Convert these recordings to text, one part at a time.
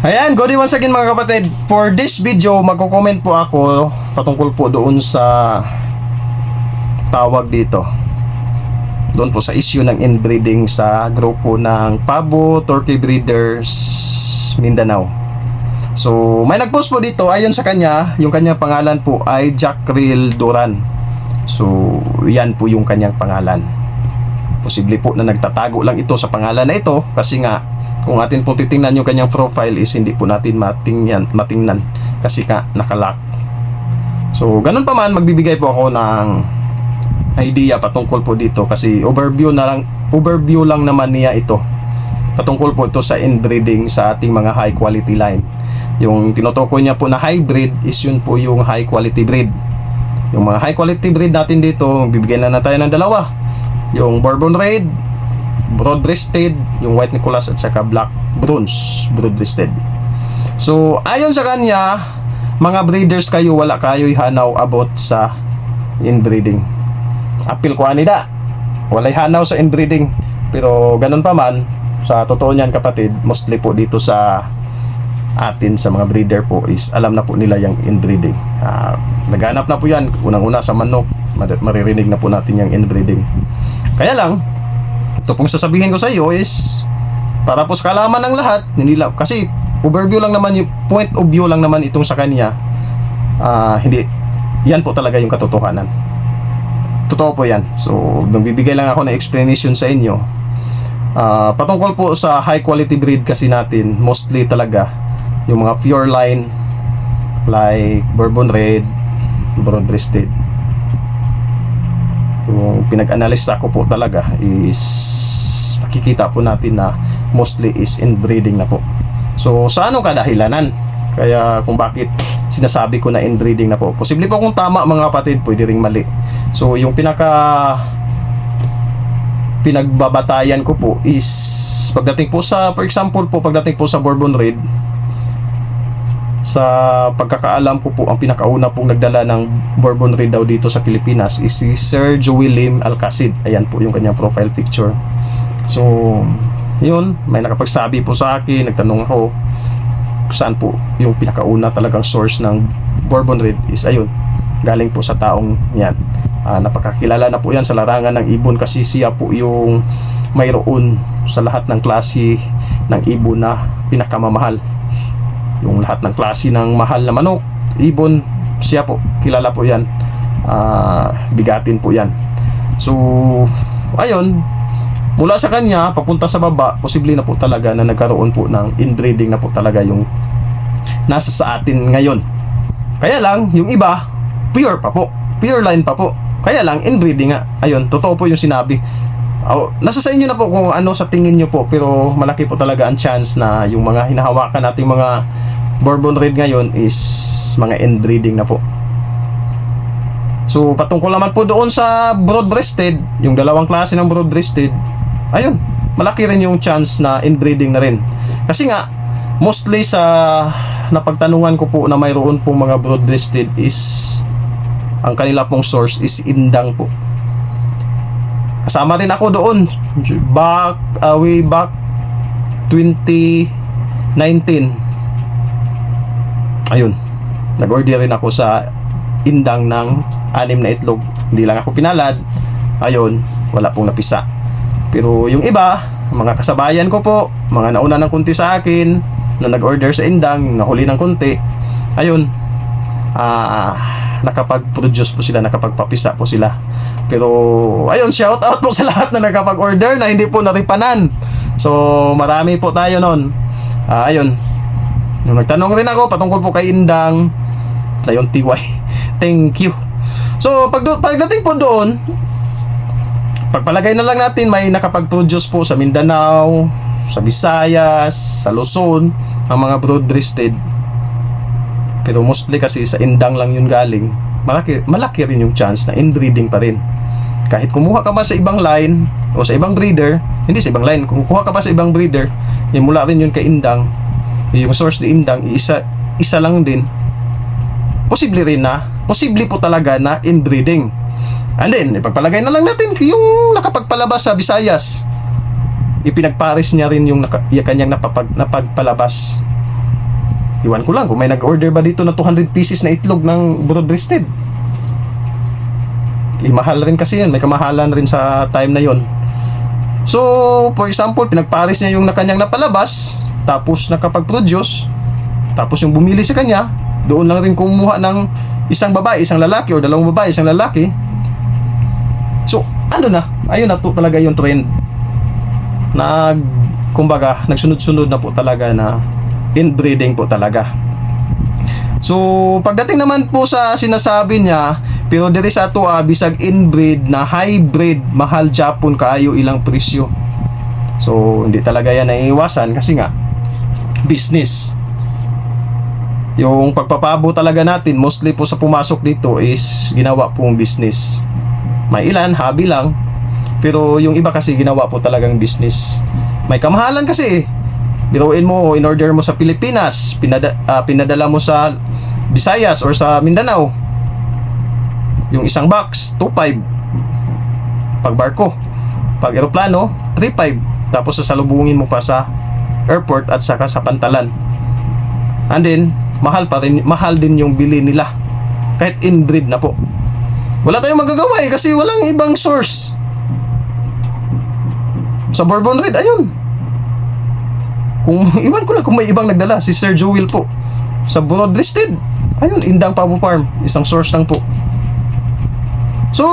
Ayan, good once again mga kapatid. For this video, magko-comment po ako patungkol po doon sa tawag dito. Doon po sa issue ng inbreeding sa grupo ng Pabo Turkey Breeders Mindanao. So, may nagpost po dito ayon sa kanya, yung kanyang pangalan po ay Jackril Duran. So, yan po yung kanyang pangalan. Posible po na nagtatago lang ito sa pangalan na ito kasi nga kung atin po titingnan yung kanyang profile is hindi po natin matingnan, matingnan kasi ka nakalock. So, ganun pa man, magbibigay po ako ng idea patungkol po dito kasi overview na lang overview lang naman niya ito. Patungkol po ito sa inbreeding sa ating mga high quality line. Yung tinutukoy niya po na hybrid is yun po yung high quality breed. Yung mga high quality breed natin dito bibigyan na na tayo ng dalawa. Yung Bourbon Red broad breasted yung white Nicholas at saka black bronze broad breasted so ayon sa kanya mga breeders kayo wala kayo hanaw about sa inbreeding. Apil ko anida walay hanaw sa inbreeding. Pero ganun pa man sa totoo niyan kapatid mostly po dito sa atin sa mga breeder po is alam na po nila yung inbreeding. Ah, naghanap na po yan. Unang-una sa manok mar- maririnig na po natin yung inbreeding. Kaya lang ito pong sasabihin ko sa iyo is para po sa kalaman ng lahat nila kasi overview lang naman yung point of view lang naman itong sa kanya Ah, hindi yan po talaga yung katotohanan Totoo po yan. So, nagbibigay lang ako ng explanation sa inyo. Ah, patungkol po sa high quality breed kasi natin, mostly talaga, yung mga pure line, like Bourbon Red, Broad Breasted. Yung pinag-analyze ako po talaga is makikita po natin na mostly is inbreeding na po. So, sa anong kadahilanan? Kaya kung bakit sinasabi ko na inbreeding na po. Posible po kung tama mga kapatid, pwede ring mali. So, yung pinaka pinagbabatayan ko po is pagdating po sa, for example po, pagdating po sa Bourbon Red, sa pagkakaalam ko po, ang pinakauna pong nagdala ng Bourbon Red daw dito sa Pilipinas is si Sir Joelim Alcacid. Ayan po yung kanyang profile picture. So, yun, may nakapagsabi po sa akin, nagtanong ako saan po yung pinakauna talagang source ng Bourbon Red is ayun, galing po sa taong yan. Ah, napakakilala na po yan sa larangan ng ibon kasi siya po yung mayroon sa lahat ng klase ng ibon na pinakamamahal. Yung lahat ng klase ng mahal na manok, ibon, siya po, kilala po yan. Ah, bigatin po yan. So, ayun, mula sa kanya, papunta sa baba, posible na po talaga na nagkaroon po ng inbreeding na po talaga yung nasa sa atin ngayon. Kaya lang, yung iba, pure pa po. Pure line pa po. Kaya lang, inbreeding nga. Ayun, totoo po yung sinabi. Oh, nasa sa inyo na po kung ano sa tingin nyo po, pero malaki po talaga ang chance na yung mga hinahawakan nating mga Bourbon Red ngayon is mga inbreeding na po. So, patungkol naman po doon sa broad-breasted, yung dalawang klase ng broad-breasted, ayun, malaki rin yung chance na inbreeding na rin. Kasi nga, mostly sa napagtanungan ko po na mayroon pong mga broad-breasted is ang kanila pong source is indang po. Kasama rin ako doon back uh, way back 2019. Ayun. Nag-order rin ako sa indang ng anim na itlog. Hindi lang ako pinalad. Ayun, wala pong napisa. Pero yung iba, mga kasabayan ko po, mga nauna ng kunti sa akin, na nag-order sa indang, nahuli ng kunti, ayun, ah, nakapag-produce po sila, nakapagpapisa po sila. Pero, ayun, shout out po sa lahat na nakapag-order na hindi po naripanan. So, marami po tayo nun. Ah, ayun, yung nagtanong rin ako patungkol po kay Indang, sa yung TY. Thank you. So, pag pagdating po doon, pagpalagay na lang natin may nakapag-produce po sa Mindanao, sa Visayas, sa Luzon, ang mga broad-breasted. Pero mostly kasi sa indang lang yun galing, malaki, malaki rin yung chance na inbreeding pa rin. Kahit kumuha ka pa sa ibang line o sa ibang breeder, hindi sa ibang line, kung kuha ka pa sa ibang breeder, yung mula rin yun kay indang, yung source ni indang, isa, isa lang din, posible rin na, posible po talaga na inbreeding. And then, ipagpalagay na lang natin yung nakapagpalabas sa Visayas. Ipinagpares niya rin yung, naka, yung kanyang napapag, napagpalabas Iwan ko lang kung may nag-order ba dito ng 200 pieces na itlog ng broad-breasted. Eh, mahal rin kasi yun. May kamahalan rin sa time na yon. So, for example, pinagpares niya yung na napalabas, tapos nakapag-produce, tapos yung bumili sa kanya, doon lang rin kumuha ng isang babae, isang lalaki, o dalawang babae, isang lalaki. So, ano na, ayun na to talaga yung trend. Nag, kumbaga, nagsunod-sunod na po talaga na inbreeding po talaga. So, pagdating naman po sa sinasabi niya, pero diri sa ato ah, bisag inbreed na hybrid, mahal Japon kaayo ilang presyo. So, hindi talaga yan naiiwasan kasi nga, business. Yung pagpapabo talaga natin, mostly po sa pumasok dito is ginawa pong business. May ilan, hobby lang. Pero yung iba kasi ginawa po talagang business. May kamahalan kasi eh. Biruin mo, in order mo sa Pilipinas, pinada, ah, pinadala mo sa Visayas or sa Mindanao. Yung isang box, 2.5. Pag barko. Pag eroplano, 3.5. Tapos sasalubungin mo pa sa airport at saka sa pantalan. And then, mahal pa rin, mahal din yung bili nila. Kahit inbreed na po. Wala tayong magagawa eh kasi walang ibang source. Sa Bourbon Red, ayun. Kung iwan ko lang kung may ibang nagdala, si Sir Joel po. Sa Broad Listed, ayun, Indang Pabo Farm, isang source lang po. So,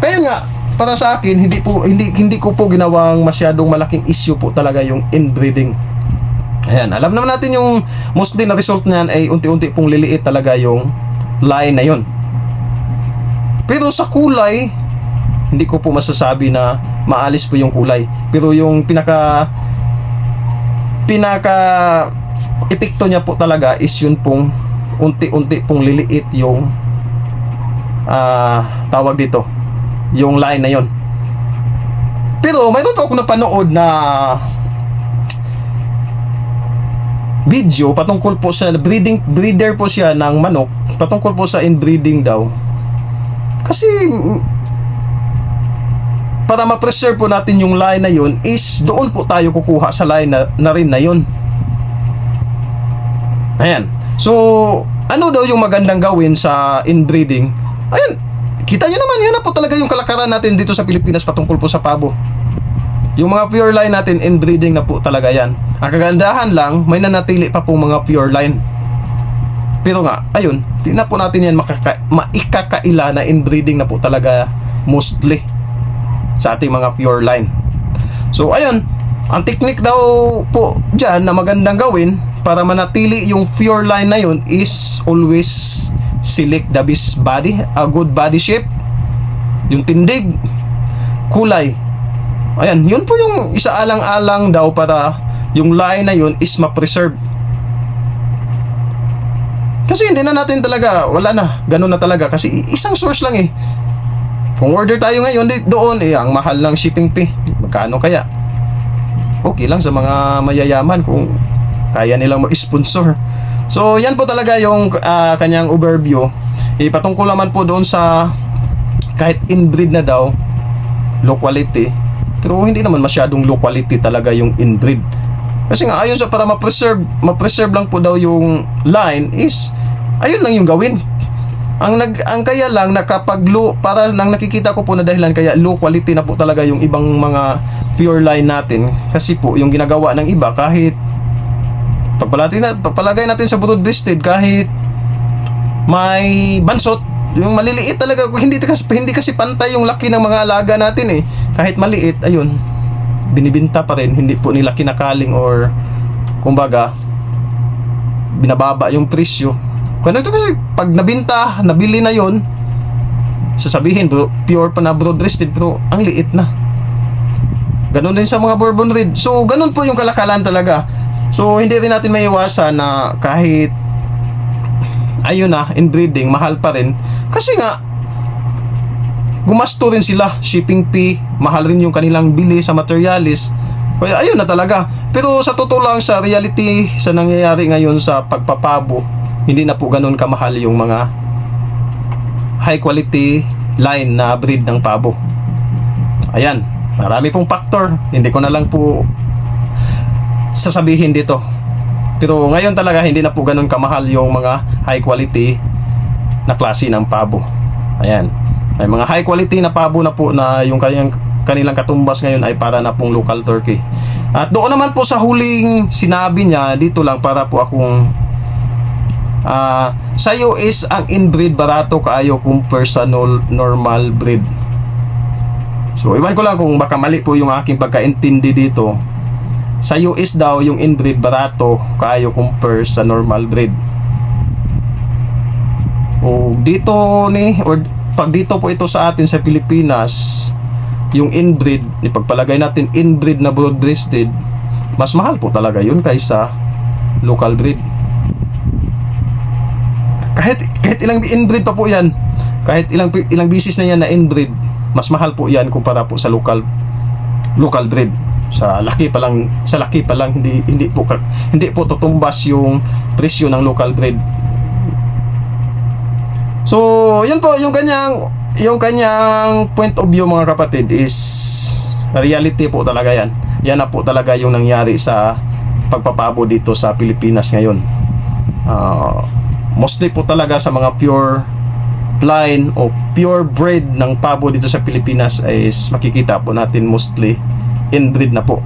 kaya nga para sa akin hindi po hindi hindi ko po ginawang masyadong malaking issue po talaga yung inbreeding. Ayan, alam naman natin yung mostly na result niyan ay unti-unti pong liliit talaga yung line na yon. Pero sa kulay, hindi ko po masasabi na maalis po yung kulay. Pero yung pinaka pinaka epekto niya po talaga is yun pong unti-unti pong liliit yung ah tawag dito yung line na yon pero mayroon pa ako napanood na video patungkol po sa breeding breeder po siya ng manok patungkol po sa inbreeding daw. Kasi para ma-preserve po natin yung line na yun is doon po tayo kukuha sa line na, na rin na yun ayan so ano daw yung magandang gawin sa inbreeding Ayan, kita nyo naman, yan na po talaga yung kalakaran natin dito sa Pilipinas patungkol po sa pabo. Yung mga pure line natin, inbreeding na po talaga yan. Ang kagandahan lang, may nanatili pa pong mga pure line. Pero nga, ayun, di na po natin yan makaka, maikakaila na inbreeding na po talaga mostly sa ating mga pure line. So, ayun, ang technique daw po dyan na magandang gawin para manatili yung pure line na yun is always select the best body, a good body shape, yung tindig, kulay. Ayan, yun po yung isa alang-alang daw para yung line na yun is ma-preserve. Kasi hindi na natin talaga, wala na, ganun na talaga. Kasi isang source lang eh. Kung order tayo ngayon di- doon, eh, ang mahal ng shipping fee. Magkano kaya? Okay lang sa mga mayayaman kung kaya nilang mag-sponsor. So, yan po talaga yung ah, kanyang overview. Ipatungkol naman po doon sa kahit inbreed na daw, low quality. Pero hindi naman masyadong low quality talaga yung inbreed. Kasi nga, ayun sa para ma-preserve, ma-preserve lang po daw yung line is, ayun lang yung gawin. Ang nag ang kaya lang na kapag low para nang nakikita ko po na dahilan kaya low quality na po talaga yung ibang mga pure line natin. Kasi po yung ginagawa ng iba kahit pagpalagay na pagpalagay natin sa broad breasted kahit may bansot yung maliliit talaga hindi kasi hindi kasi pantay yung laki ng mga alaga natin eh. Kahit maliit ayun binibinta pa rin hindi po nila kinakaling or kumbaga binababa yung presyo ito kasi pag nabinta nabili na yon sasabihin bro, pure pa na broad breasted pero ang liit na Ganon din sa mga Bourbon Red. So, ganon po yung kalakalan talaga. So, hindi rin natin maiwasan na kahit ayun na, inbreeding, mahal pa rin. Kasi nga, gumasto rin sila. Shipping fee, mahal rin yung kanilang bili sa materialis. Kaya ayun na talaga. Pero sa totoo lang, sa reality, sa nangyayari ngayon sa pagpapabo, hindi na po ganun kamahal yung mga high quality line na breed ng pabo. Ayan, marami pong factor. Hindi ko na lang po sasabihin dito. Pero ngayon talaga hindi na po ganun kamahal yung mga high quality na klase ng pabo. Ayan. May mga high quality na pabo na po na yung kanyang kanilang katumbas ngayon ay para na pong local turkey. At doon naman po sa huling sinabi niya, dito lang para po akong ah sa US ang inbreed barato kaayo compare sa normal breed. So, iwan ko lang kung baka mali po yung aking pagkaintindi dito. Sa US daw, yung inbreed barato kaayo compare sa normal breed. O dito ni, or pag dito po ito sa atin sa Pilipinas, yung inbreed, ipagpalagay natin inbreed na broad-breasted, mas mahal po talaga yun kaysa local breed. Kahit kahit ilang inbreed pa po yan, kahit ilang ilang bisis na yan na inbreed, mas mahal po yan kumpara po sa local local breed. Sa laki pa lang sa laki pa lang hindi hindi po hindi po tutumbas yung presyo ng local breed. So yun po yung kanyang yung kanyang point of view mga kapatid is reality po talaga yan. Yan na po talaga yung nangyari sa pagpapabo dito sa Pilipinas ngayon. Ah, mostly po talaga sa mga pure line o pure breed ng pabo dito sa Pilipinas is makikita po natin mostly inbreed na po.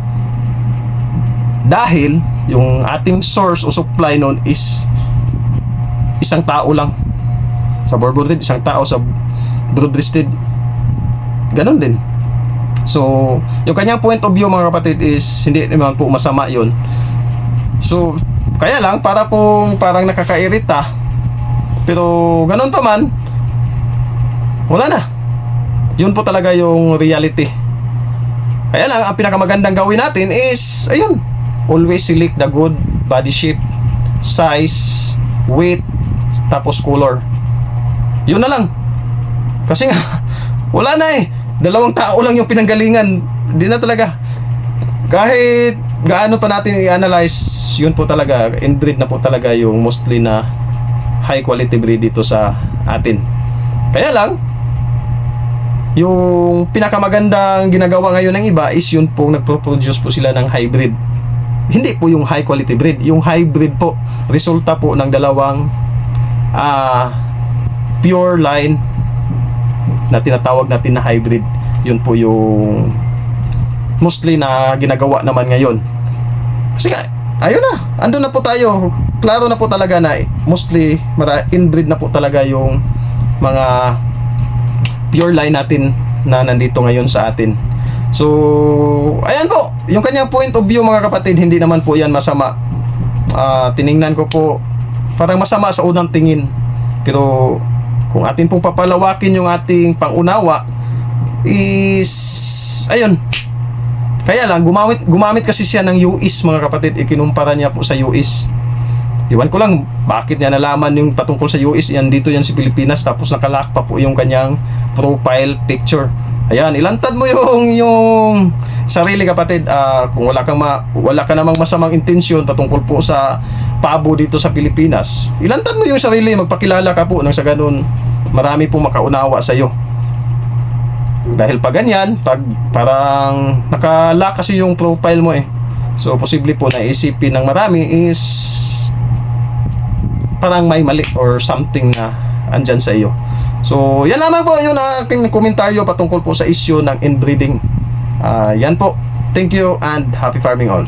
Dahil yung ating source o supply noon is isang tao lang. Sa Bourbon isang tao sa Broad-breasted. Ganon din. So, yung kanyang point of view mga kapatid is hindi naman po masama yun. So, kaya lang para pong parang nakakairita. Pero ganon pa man, wala na. Yun po talaga yung reality. Kaya lang, ang pinakamagandang gawin natin is, ayun, always select the good body shape, size, weight, tapos color. Yun na lang. Kasi nga, wala na eh. Dalawang tao lang yung pinanggalingan. Hindi na talaga. Kahit gaano pa natin i-analyze, yun po talaga, inbreed na po talaga yung mostly na high quality breed dito sa atin. Kaya lang, yung pinakamagandang ginagawa ngayon ng iba is yun po nagpo-produce po sila ng hybrid. Hindi po yung high quality breed, yung hybrid po resulta po ng dalawang ah pure line na tinatawag natin na hybrid. Yun po yung mostly na ginagawa naman ngayon. Kasi nga, ayun na, andun na po tayo. Klaro na po talaga na mostly mara, inbreed na po talaga yung mga pure line natin na nandito ngayon sa atin. So, ayan po, yung kanyang point of view mga kapatid, hindi naman po yan masama. Ah, tiningnan ko po, parang masama sa unang tingin. Pero, kung atin pong papalawakin yung ating pangunawa, is, ayun, kaya lang, gumamit, gumamit kasi siya ng US mga kapatid, ikinumpara niya po sa US. Iwan ko lang bakit niya nalaman yung patungkol sa US yan dito yan sa Pilipinas tapos nakalock pa po yung kanyang profile picture. Ayan, ilantad mo yung yung sarili kapatid Ah, kung wala kang ma, wala ka namang masamang intensyon patungkol po sa pabo dito sa Pilipinas. Ilantad mo yung sarili, magpakilala ka po nang sa ganun marami pong makaunawa sa iyo. Dahil pa ganyan, pag parang nakalock kasi yung profile mo eh. So posible po na isipin ng marami is parang may mali or something na andyan sa iyo. So, yan lamang po yung aking komentaryo patungkol po sa issue ng inbreeding. Ah, yan po. Thank you and happy farming all.